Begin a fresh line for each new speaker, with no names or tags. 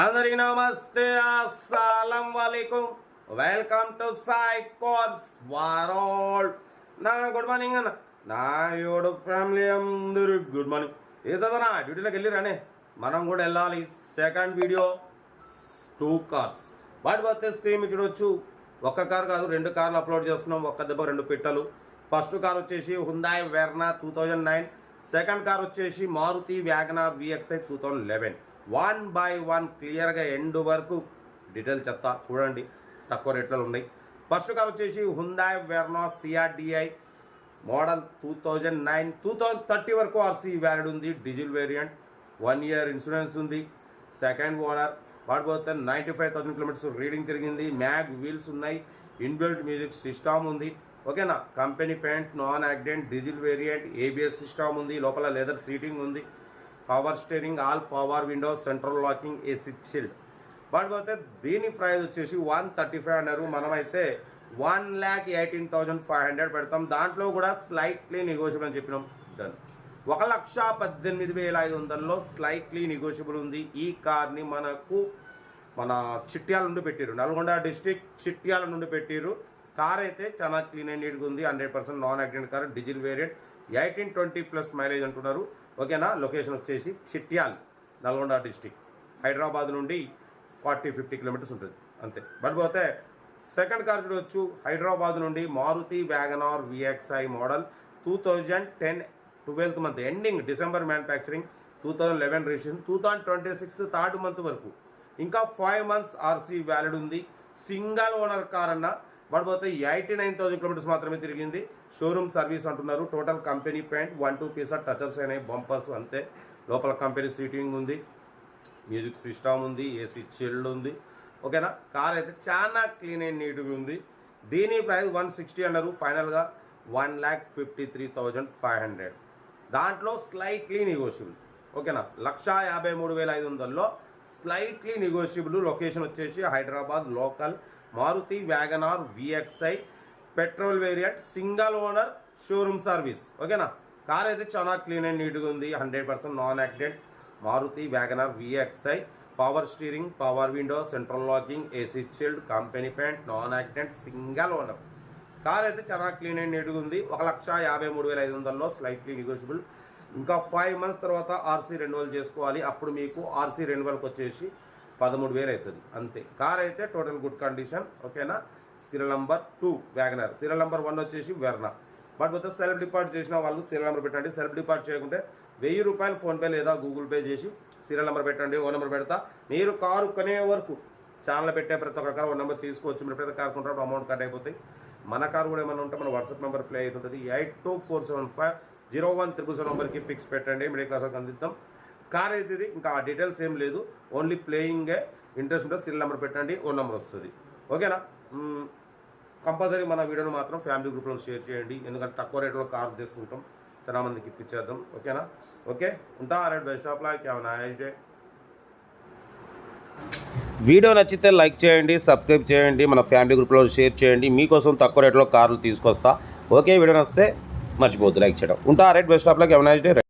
అందరికి నమస్తే అస్సలం వాలేకుం. వెల్కమ్ టు సాయి కోర్స్ వారోల్ నా గుడ్ మార్నింగ్ అన్న. నా యోడు ఫ్యామిలీ అందరూ గుడ్ మార్నింగ్. ఏ చదవనా డ్యూటీలోకి వెళ్ళిరానే మనం కూడా వెళ్ళాలి. సెకండ్ వీడియో టూ కార్స్ వాటి పోతే స్క్రీన్ చూడొచ్చు. ఒక్క కార్ కాదు రెండు కార్లు అప్లోడ్ చేస్తున్నాం. ఒక్క దెబ్బ రెండు పెట్టలు. ఫస్ట్ కార్ వచ్చేసి Hyundai Verna two thousand nine second car వచ్చేసి Maruti Wagon R VXI two thousand eleven one by one క్లియర్గా ఎండ్ వరకు డీటెయిల్ చెప్తా. చూడండి తక్కువ రేట్లలో ఉన్నాయి. ఫస్ట్ కార్ వచ్చేసి Hyundai Verna CRDI model two thousand nine two thousand thirty వరకు ఆర్సీ వ్యాలిడ్ ఉంది diesel variant one year insurance ఉంది. Second owner వాడిపోతే ninety five thousand kilometres reading తిరిగింది. మ్యాగ్ వీల్స్ ఉన్నాయి. ఇన్బిల్ట్ మ్యూజిక్ సిస్టమ్ ఉంది. ఓకేనా company paint non accident diesel variant ABS system ఉంది. లోపల leather seating ఉంది. Power steering all power window central locking AC chilled వాటి పోతే దీని ప్రైస్ వచ్చేసి వన్ థర్టీ ఫైవ్ అన్నారు. మనమైతే one lakh eighteen thousand five hundred పెడతాం. దాంట్లో కూడా స్లైట్లీ నెగోషియబుల్ అని చెప్పినాం. డన్ ఒక లక్ష పద్దెనిమిది వేల ఐదు వందల్లో స్లైట్లీ నెగోషియబుల్ ఉంది. ఈ కార్ని మనకు మన చిట్యాల నుండి పెట్టారు నల్గొండ డిస్టిక్ చిట్యాల నుండి పెట్టారు కార్ అయితే చాలా క్లీన్ అండ్ నీట్గా ఉంది. Hundred percent non accident car diesel variant eighteen twenty plus mileage అంటున్నారు. ఓకేనా? లొకేషన్ వచ్చేసి చిట్యాల్ నల్గొండ డిస్టిక్. హైదరాబాద్ నుండి ఫార్టీ ఫిఫ్టీ కిలోమీటర్స్ ఉంటుంది. అంతే. బట్ పోతే సెకండ్ కార్ చూడవచ్చు హైదరాబాద్ నుండి Maruti Wagon R VXI model two thousand ten twelfth month ending December manufacturing two thousand eleven registration two thousand twenty six third month వరకు. ఇంకా five months RC valid ఉంది. Single owner car పడిపోతే eighty nine thousand kilometres మాత్రమే తిరిగింది. Showroom service అంటున్నారు. Total company paint one two piece touch ups అయినాయి. Bumpers అంతే. లోపల కంపెనీ సీటింగ్ ఉంది. మ్యూజిక్ సిస్టమ్ ఉంది. ఏసీ చిల్డ్ ఉంది. ఓకేనా? కార్ అయితే చాలా క్లీన్ అండ్ నీట్గా ఉంది. దీని ప్రైస్ వన్ సిక్స్టీ అన్నారు. ఫైనల్గా one lakh fifty three thousand five hundred. దాంట్లో స్లైట్లీ నెగోషియబుల్. ఓకేనా? లక్షా యాభై మూడు వేల ఐదు వందల్లో స్లైట్లీ నెగోషియబుల్. లొకేషన్ వచ్చేసి Hyderabad local Maruti Wagon R VXI petrol variant single owner showroom service. ఓకేనా? కార్ అయితే చాలా క్లీన్ అండ్ నీట్గా ఉంది. Hundred percent non accident. Maruti Wagon R VXI power steering power window central locking AC chilled company paint non accident single owner. Car అయితే చాలా clean and నీట్గా ఉంది. ఒక లక్ష యాభై మూడు వేల ఐదు వందల్లో స్లైట్లీ నెగోషియబుల్ ఇంకా ఫైవ్ మంత్స్ తర్వాత ఆర్సీ రెన్యువల్ చేసుకోవాలి. అప్పుడు మీకు ఆర్సీ రెన్యువల్కి వచ్చేసి పదమూడు వేలు అవుతుంది. అంతే. కార్ అయితే టోటల్ గుడ్ కండిషన్ ఓకేనా serial number two Wagon R serial number one వచ్చేసి వెర్నా బట్ మొత్తం సెల్ఫ్ డిపాజిట్ చేసిన వాళ్ళు సీరియల్ నెంబర్ పెట్టండి. సెల్ఫ్ డిపాజిట్ చేయకుంటే వెయ్యి రూపాయలు ఫోన్పే లేదా గూగుల్ పే చేసి సీరియల్ నెంబర్ పెట్టండి ఓ నెంబర్ పెడతా. మీరు కారు కొనే వరకు ఛానల్ పెట్టే ప్రతి ఒక్క కారు ఓ నెంబర్ తీసుకోవచ్చు. మీరు ప్రతి కారు కొంటారు అమౌంట్ కట్ అయిపోతాయి. మన కారు కూడా ఏమైనా ఉంటే మన వాట్సాప్ నెంబర్ ప్లే అవుతుంటుంది. Eight two four seven five zero one triple seven నెంబర్కి పిక్స్ పెట్టండి. మిడిల్ క్లాస్ అందిద్దాం. కార్ అయితే ఇది ఇంకా ఆ డీటెయిల్స్ ఏం లేదు. ఓన్లీ ప్లేయింగే ఇంట్రెస్ట్ ఉంటే సీరియల్ నెంబర్ పెట్టండి ఓ నెంబర్ వస్తుంది. ఓకేనా కంపల్సరీ మన వీడియోని మాత్రం ఫ్యామిలీ గ్రూప్లో షేర్ చేయండి. ఎందుకంటే తక్కువ రేట్లో కార్ తెస్తుంటాం. చాలా మందికి ఇప్పించేద్దాం. ఓకేనా ఓకే ఉంటా red best of luck have nice day video నచ్చితే లైక్ చేయండి సబ్స్క్రైబ్ చేయండి మన ఫ్యామిలీ గ్రూప్లో షేర్ చేయండి. మీకోసం తక్కువ రేట్లో కార్లు తీసుకొస్తా. ఓకే వీడియో నచ్చితే మర్చిపోద్దు లైక్ చేయడం. ఉంటా red best of luck have nice day